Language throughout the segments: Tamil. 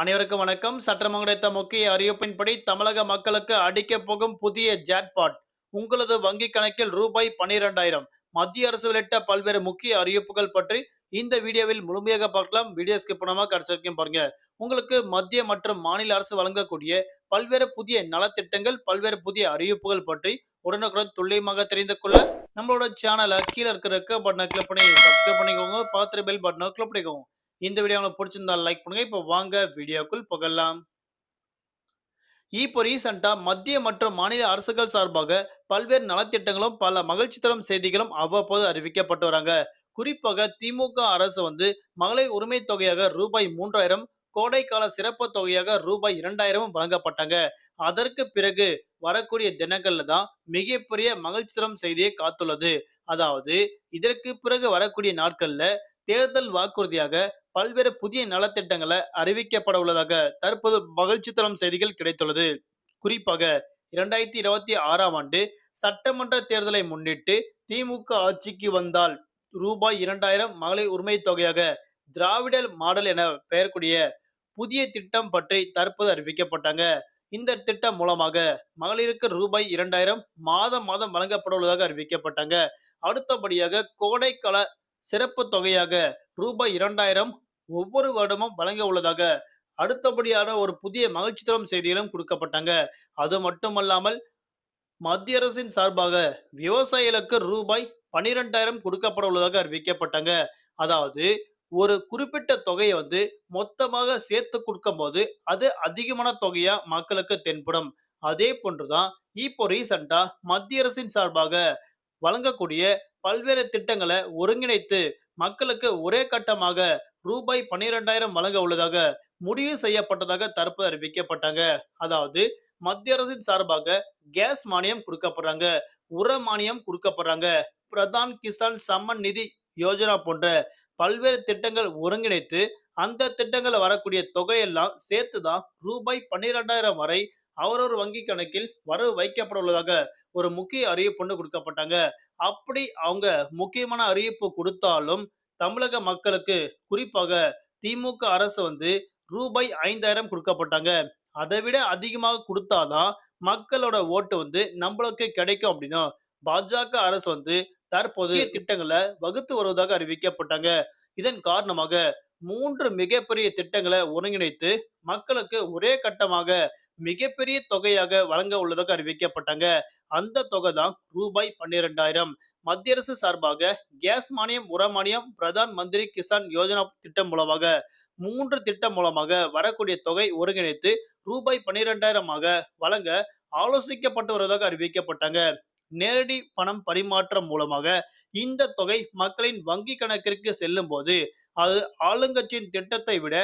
அனைவருக்கும் வணக்கம். சட்டமன்ற கிடைத்த முக்கிய அறிவிப்பின்படி தமிழக மக்களுக்கு அடிக்க போகும் புதிய ஜாட்பாட் உங்களது வங்கி கணக்கில் ரூபாய் பனிரெண்டாயிரம் மத்திய அரசு உள்ளிட்ட பல்வேறு முக்கிய அறிவிப்புகள் பற்றி இந்த வீடியோவில் முழுமையாக பார்க்கலாம். வீடியோ ஸ்கிப் பண்ணாம கடைசி வரைக்கும் பாருங்க. உங்களுக்கு மத்திய மற்றும் மாநில அரசு வழங்கக்கூடிய பல்வேறு புதிய நலத்திட்டங்கள் பல்வேறு புதிய அறிவிப்புகள் பற்றி உடனுக்குடன் துல்லியமாக தெரிந்து கொள்ள நம்மளோட சேனலை கீழே இருக்கிற பட்டனை கிளிக் பண்ணி சப்ஸ்கிரைப் பண்ணிக்கோங்க. பார்த்து பெல் பட்டனை கிளிக் பண்ணிக்கோங்க. இந்த வீடியோ உங்களுக்கு பிடிச்சிருந்தால் லைக் பண்ணுங்க. இப்போ வாங்க வீடியோக்குள் புகழலாம் இப்போ ரீசெண்டாக மத்திய மற்றும் மாநில அரசுகள் சார்பாக பல்வேறு நலத்திட்டங்களும் பல மகிழ்ச்சி தரும் செய்திகளும் அவ்வப்போது அறிவிக்கப்பட்டு வராங்க. குறிப்பாக திமுக அரசு வந்து மகளிர் உரிமை தொகையாக ரூபாய் மூன்றாயிரம் கோடைக்கால சிறப்பு தொகையாக ரூபாய் இரண்டாயிரமும் வழங்கப்பட்டாங்க. அதற்கு பிறகு வரக்கூடிய தினங்கள்ல தான் மிகப்பெரிய மகிழ்ச்சி தரும் செய்தியை காத்துள்ளது. அதாவது இதற்கு பிறகு வரக்கூடிய நாட்கள்ல தேர்தல் வாக்குறுதியாக பல்வேறு புதிய நலத்திட்டங்களை அறிவிக்கப்பட உள்ளதாக தற்போது மகிழ்ச்சி தரும் செய்திகள் கிடைத்துள்ளது. குறிப்பாக இரண்டாயிரத்தி இருபத்தி ஆறாம் ஆண்டு சட்டமன்ற தேர்தலை முன்னிட்டு திமுக ஆட்சிக்கு வந்தால் ரூபாய் இரண்டாயிரம் மகளிர் உரிமை தொகையாக திராவிட மாடல் என பெயர்க்கூடிய புதிய திட்டம் பற்றி தற்போது அறிவிக்கப்பட்டாங்க. இந்த திட்டம் மூலமாக மகளிருக்கு ரூபாய் இரண்டாயிரம் மாதம் மாதம் வழங்கப்பட உள்ளதாக அறிவிக்கப்பட்டாங்க. அடுத்தபடியாக கோடைக்கால சிறப்பு தொகையாக ரூபாய் இரண்டாயிரம் ஒவ்வொரு வருடமும் வழங்க உள்ளதாக அடுத்தபடியான ஒரு புதிய மகிழ்ச்சி தரும் செய்திகளும் கொடுக்கப்பட்டாங்க. அது மட்டுமல்லாமல் மத்திய அரசின் சார்பாக விவசாயிகளுக்கு ரூபாய் பனிரெண்டாயிரம் கொடுக்கப்பட உள்ளதாக அறிவிக்கப்பட்டாங்க. அதாவது ஒரு குறிப்பிட்ட தொகையை வந்து மொத்தமாக சேர்த்து கொடுக்கும்போது அது அதிகமான தொகையா மக்களுக்கு தென்படும். அதே போன்றுதான் இப்போ ரீசண்டா மத்திய அரசின் சார்பாக வழங்கக்கூடிய பல்வேறு திட்டங்களை ஒருங்கிணைத்து மக்களுக்கு ஒரே கட்டமாக ரூபாய் பன்னிரெண்டாயிரம் வழங்க உள்ளதாக முடிவு செய்யப்பட்டதாக தற்போது அறிவிக்கப்பட்டாங்க. அதாவது மத்திய அரசின் சார்பாக கேஸ் மானியம் கொடுக்கப்படுறாங்க. உர மானியம் கொடுக்கப்படுறாங்க. பிரதான் கிசான் சம்மன் நிதி யோஜனா போன்ற பல்வேறு திட்டங்கள் ஒருங்கிணைத்து அந்த திட்டங்கள் வரக்கூடிய தொகையெல்லாம் சேர்த்துதான் ரூபாய் பன்னிரெண்டாயிரம் வரை அவரவர் வங்கி கணக்கில் வரவு வைக்கப்பட உள்ளதாக ஒரு முக்கிய அறிவிப்பு ஒன்று கொடுக்கப்பட்டாங்க. அப்படி அவங்க முக்கியமான அறிவிப்பு கொடுத்தாலும் தமிழக மக்களுக்கு குறிப்பாக திமுக அரசு வந்து ரூபாய் ஐந்தாயிரம் கொடுக்கப்பட்டாங்க. அதை விட அதிகமாக கொடுத்தாதான் மக்களோட ஓட்டு வந்து நம்மளுக்கு கிடைக்கும் அப்படின்னா பாஜக அரசு வந்து தற்போது திட்டங்களை வகுத்து வருவதாக அறிவிக்கப்பட்டாங்க. இதன் காரணமாக மூன்று மிகப்பெரிய திட்டங்களை ஒருங்கிணைத்து மக்களுக்கு ஒரே கட்டமாக மிகப்பெரிய தொகையாக வழங்க உள்ளதாக அறிவிக்கப்பட்டாங்க. அந்த தொகை தான் ரூபாய் பன்னிரெண்டாயிரம். மத்திய அரசு சார்பாக கேஸ் மானியம் உர மானியம் பிரதான் மந்திரி கிசான் யோஜனா திட்டம் மூலமாக மூன்று திட்டம் மூலமாக வரக்கூடிய தொகை ஒருங்கிணைத்து ரூபாய் பன்னிரெண்டாயிரமாக வழங்க ஆலோசிக்கப்பட்டு வருவதாக அறிவிக்கப்பட்டாங்க. நேரடி பணம் பரிமாற்றம் மூலமாக இந்த தொகை மக்களின் வங்கி கணக்கிற்கு செல்லும் போது அது ஆளுங்கட்சியின் திட்டத்தை விட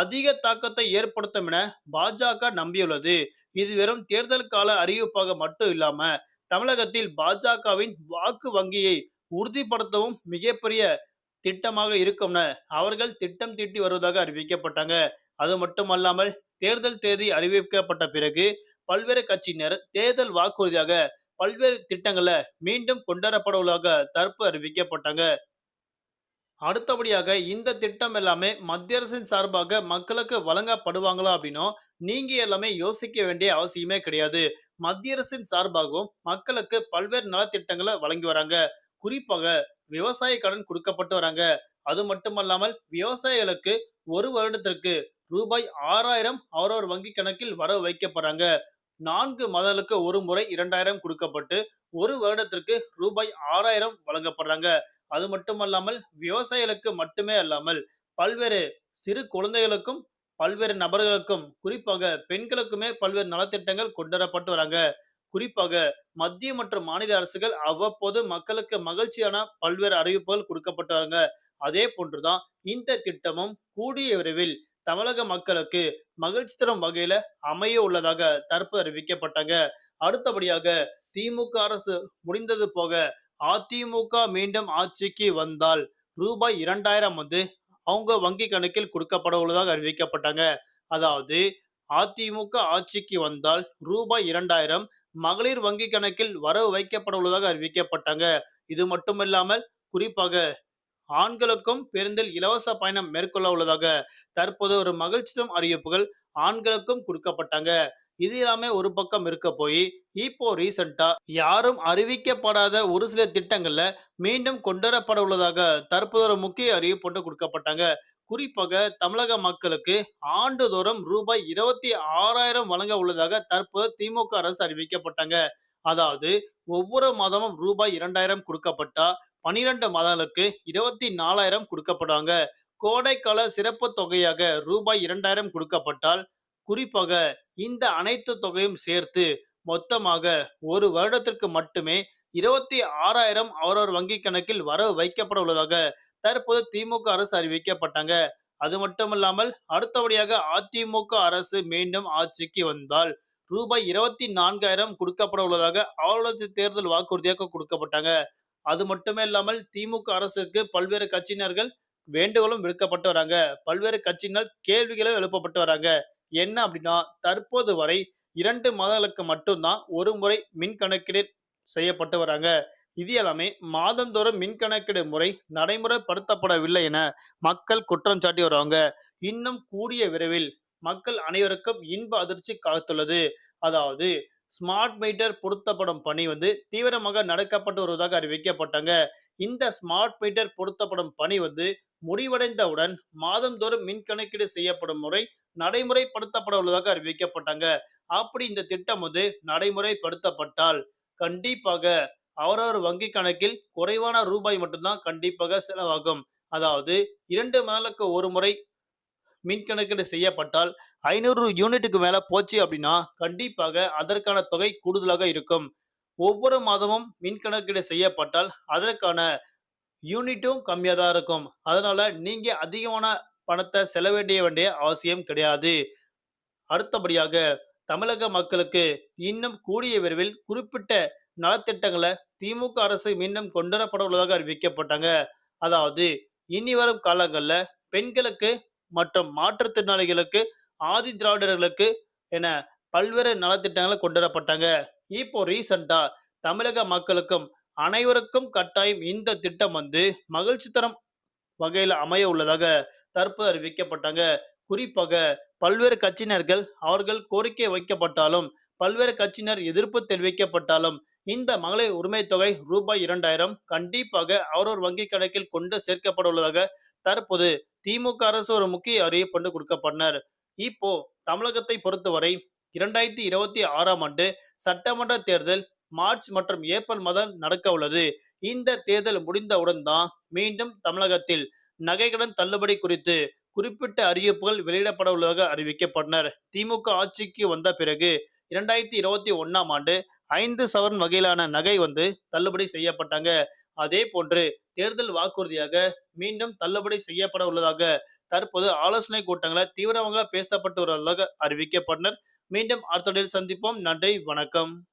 அதிக தாக்கத்தை ஏற்படுத்தும் என பாஜக நம்பியுள்ளது. இது வெறும் தேர்தல் கால அறிவிப்பாக மட்டும் இல்லாம தமிழகத்தில் பாஜகவின் வாக்கு வங்கியை உறுதிப்படுத்தவும் மிகப்பெரிய திட்டமாக இருக்கும்னு அவர்கள் திட்டம் தீட்டி வருவதாக அறிவிக்கப்பட்டாங்க. அது மட்டுமல்லாமல் தேர்தல் தேதி அறிவிக்கப்பட்ட பிறகு பல்வேறு கட்சியினர் தேர்தல் வாக்குறுதியாக பல்வேறு திட்டங்களை மீண்டும் கொண்டுவரப்பட உள்ளதாக தரப்பு அறிவிக்கப்பட்டாங்க. அடுத்தபடியாக இந்த திட்டம் எல்லாமே மத்திய அரசின் சார்பாக மக்களுக்கு வழங்கப்படுவாங்களா அப்படின்னும் நீங்க எல்லாமே யோசிக்க வேண்டிய அவசியமே கிடையாது. மத்திய அரசின் சார்பாகவும் மக்களுக்கு பல்வேறு நலத்திட்டங்களை வழங்கி வராங்க. குறிப்பாக விவசாய கடன் கொடுக்கப்பட்டு வராங்க. அது மட்டுமல்லாமல் விவசாயிகளுக்கு ஒரு வருடத்திற்கு ரூபாய் ஆறாயிரம் அவரவர் வங்கி கணக்கில் வர வைக்கப்படுறாங்க. நான்கு மாதங்களுக்கு ஒரு முறை இரண்டாயிரம் கொடுக்கப்பட்டு ஒரு வருடத்திற்கு ரூபாய் ஆறாயிரம் வழங்கப்படுறாங்க. அது மட்டுமல்லாமல் விவசாயிகளுக்கு மட்டுமே அல்லாமல் பல்வேறு சிறு குழந்தைகளுக்கும் பல்வேறு நபர்களுக்கும் குறிப்பாக பெண்களுக்குமே பல்வேறு நலத்திட்டங்கள் கொண்டுவரப்பட்டு வராங்க. குறிப்பாக மத்திய மற்றும் மாநில அரசுகள் அவ்வப்போது மக்களுக்கு மகிழ்ச்சியான பல்வேறு அறிவிப்புகள் கொடுக்கப்பட்டு வராங்க. அதே போன்றுதான் இந்த திட்டமும் கூடிய விரைவில் தமிழக மக்களுக்கு மகிழ்ச்சி தரும் வகையில அமைய உள்ளதாக தற்போது அறிவிக்கப்பட்டாங்க. அடுத்தபடியாக திமுக அரசு முடிந்தது போக அதிமுக மீண்டும் ஆட்சிக்கு வந்தால் ரூபாய் இரண்டாயிரம் வந்து அவங்க வங்கி கணக்கில் கொடுக்கப்பட உள்ளதாக அறிவிக்கப்பட்டாங்க. அதாவது அதிமுக ஆட்சிக்கு வந்தால் ரூபாய் இரண்டாயிரம் மகளிர் வங்கி கணக்கில் வரவு வைக்கப்பட உள்ளதாக அறிவிக்கப்பட்டாங்க. இது மட்டுமில்லாமல் குறிப்பாக ஆண்களுக்கும் பேருந்தில் இலவச பயணம் மேற்கொள்ள உள்ளதாக தற்போது ஒரு மகிழ்ச்சி அறிவிப்புகள் ஆண்களுக்கும் கொடுக்கப்பட்டாங்க. இது எல்லாமே ஒரு பக்கம் இருக்க போய் இப்போ ரீசெண்டா யாரும் அறிவிக்கப்படாத ஒரு சில திட்டங்கள்ல மீண்டும் கொண்டுவரப்பட உள்ளதாக தற்போது ஒரு முக்கிய அறிவிப்பு ஒன்று கொடுக்கப்பட்டாங்க. குறிப்பாக தமிழக மக்களுக்கு ஆண்டுதோறும் ரூபாய் இருபத்தி ஆறாயிரம் வழங்க உள்ளதாக தற்போது திமுக அரசு அறிவிக்கப்பட்டாங்க. அதாவது ஒவ்வொரு மாதமும் ரூபாய் இரண்டாயிரம் கொடுக்கப்பட்டா பனிரெண்டு மாதங்களுக்கு இருபத்தி நாலாயிரம் கொடுக்கப்படுவாங்க. கோடைக்கால சிறப்பு தொகையாக ரூபாய் இரண்டாயிரம் கொடுக்கப்பட்டால் குறிப்பாக இந்த அனைத்து தொகையும் சேர்த்து மொத்தமாக ஒரு வருடத்திற்கு மட்டுமே இருபத்தி ஆறாயிரம் அவரவர் வங்கி கணக்கில் வரவு வைக்கப்பட உள்ளதாக தற்போது திமுக அரசு அறிவிக்கப்பட்டாங்க. அது மட்டுமல்லாமல் அடுத்தபடியாக அதிமுக அரசு மீண்டும் ஆட்சிக்கு வந்தால் ரூபாய் இருபத்தி நான்காயிரம் கொடுக்கப்பட உள்ளதாக அவர்களது தேர்தல் வாக்குறுதியாக கொடுக்கப்பட்டாங்க. அது மட்டுமே இல்லாமல் திமுக அரசுக்கு பல்வேறு கட்சியினர்கள் வேண்டுகோளும் விடுக்கப்பட்டு வராங்க. பல்வேறு கட்சியினர் கேள்விகளும் எழுப்பப்பட்டு வராங்க. என்ன அப்படின்னா தற்போது வரை இரண்டு மாதங்களுக்கு மட்டும்தான் ஒரு முறை மின் கணக்கீடு செய்யப்பட்டு வராங்க. இது எல்லாமே மாதந்தோறும் மின் கணக்கீடு முறை நடைமுறைப்படுத்தப்படவில்லை என மக்கள் குற்றம் சாட்டி வருவாங்க. இன்னும் கூடிய விரைவில் மக்கள் அனைவருக்கும் இன்ப அதிர்ச்சி காத்துள்ளது. அதாவது ஸ்மார்ட் மீட்டர் பொருத்தப்படும் பணி வந்து தீவிரமாக நடக்கப்பட்டு வருவதாக அறிவிக்கப்பட்டாங்க. இந்த ஸ்மார்ட் மீட்டர் பொருத்தப்படும் பணி வந்து முடிவடைந்தவுடன் மாதந்தோறும் மின் கணக்கீடு செய்யப்படும் முறை நடைமுறைப்படுத்தப்பட உள்ளதாக அறிவிக்கப்பட்டாங்க. அப்படி இந்த திட்டம் வந்து நடைமுறைப்படுத்தப்பட்டால் கண்டிப்பாக அவரவர் வங்கி கணக்கில் குறைவான ரூபாய் மட்டும்தான் கண்டிப்பாக செலவாகும். அதாவது இரண்டு மேலுக்கு ஒரு முறை மின் கணக்கீடு செய்யப்பட்டால் ஐநூறு யூனிட்டுக்கு மேல போச்சு அப்படின்னா கண்டிப்பாக அதற்கான தொகை கூடுதலாக இருக்கும். ஒவ்வொரு மாதமும் மின் கணக்கீடு செய்யப்பட்டால் அதற்கான யூனிட்டும் கம்மியாக தான் இருக்கும். அதனால நீங்க அதிகமான பணத்தை செலவிட வேண்டிய அவசியம் கிடையாது. அடுத்தபடியாக தமிழக மக்களுக்கு இன்னும் கூடிய விரைவில் குறிப்பிட்ட நலத்திட்டங்களை திமுக அரசு மீண்டும் கொண்டுவரப்பட உள்ளதாக அறிவிக்கப்பட்டாங்க. அதாவது இனி வரும் காலங்களில் பெண்களுக்கு மற்றும் மாற்றுத்திறனாளிகளுக்கு ஆதி திராவிடர்களுக்கு என பல்வேறு நலத்திட்டங்களை கொண்டு வரப்பட்டாங்க இப்போ ரீசண்டா தமிழக மக்களுக்கும் அனைவருக்கும் கட்டாயம் இந்த திட்டம் வந்து மகிழ்ச்சி தரம் வகையில் அமைய உள்ளதாக தற்போது அறிவிக்கப்பட்டாங்க. குறிப்பாக பல்வேறு கட்சியினர்கள் அவர்கள் கோரிக்கை வைக்கப்பட்டாலும் பல்வேறு கட்சியினர் எதிர்ப்பு தெரிவிக்கப்பட்டாலும் இந்த மகளிர் உரிமை தொகை ரூபாய் இரண்டாயிரம் கண்டிப்பாக அவரோர் வங்கி கணக்கில் கொண்டு சேர்க்கப்பட உள்ளதாக தற்போது திமுக அரசு ஒரு முக்கிய அறிவிப்பு கொண்டு கொடுக்கப்பட்டனர். இப்போ தமிழகத்தை பொறுத்தவரை இரண்டாயிரத்தி இருபத்தி ஆறாம் ஆண்டு சட்டமன்ற தேர்தல் மார்ச் மற்றும் ஏப்ரல் மாதம் நடக்க உள்ளது. இந்த தேர்தல் முடிந்தவுடன் தான் மீண்டும் தமிழகத்தில் நகைக்கடன் தள்ளுபடி குறித்து குறிப்பிட்ட அறிவிப்புகள் வெளியிடப்பட உள்ளதாக அறிவிக்கப்பட்டனர். திமுக ஆட்சிக்கு வந்த பிறகு இரண்டாயிரத்தி இருபத்தி ஒன்னாம் ஆண்டு ஐந்து சவரன் வகையிலான நகை வந்து தள்ளுபடி செய்யப்பட்டாங்க. அதே போன்று தேர்தல் வாக்குறுதியாக மீண்டும் தள்ளுபடி செய்யப்பட உள்ளதாக தற்போது ஆலோசனை கூட்டங்களை தீவிரமாக பேசப்பட்டு வருவதாக அறிவிக்கப்பட்டனர். மீண்டும் அடுத்த சந்திப்போம். நன்றி. வணக்கம்.